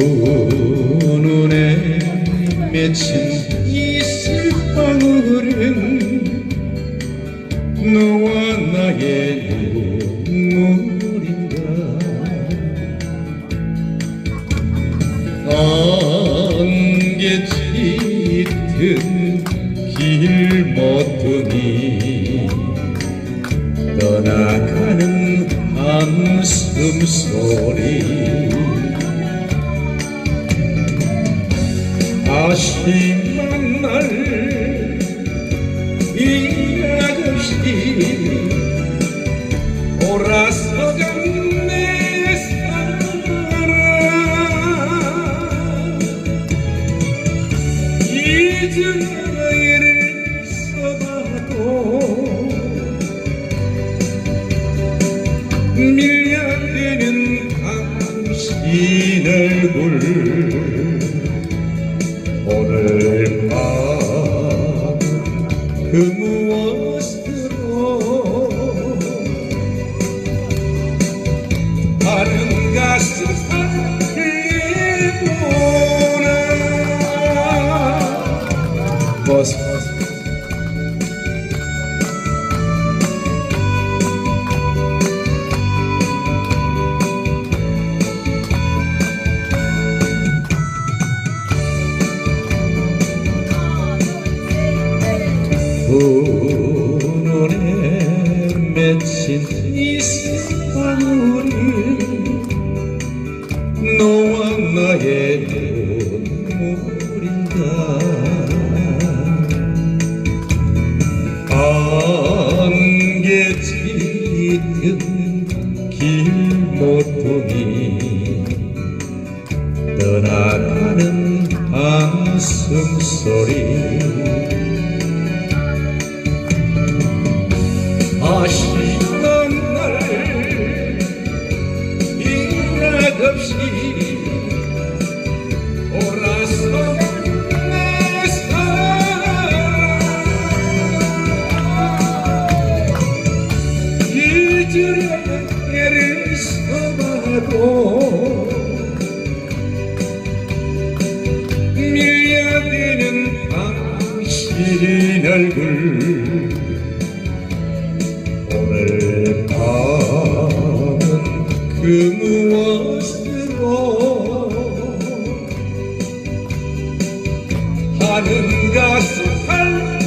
두 눈에 맺힌 이슬 방울은 너와 나의 눈물인가 안개 짙은 길 모퉁이 떠나가는 한숨 소리 아쉬운 날이 아없이 돌아서간 내 사랑 잊은 너희를 써봐도 밀려드는 당신 얼굴 그 무엇으로 다른 가슴 살리구나 벗어 눈에 맺힌 이슬방울은 너와 나의 눈물인가? 안개 짙은 길모퉁이 떠나가는 한숨 소리 밀려드는 당신 얼굴 오늘 밤은 그 무엇 사는 가슴 할리오나.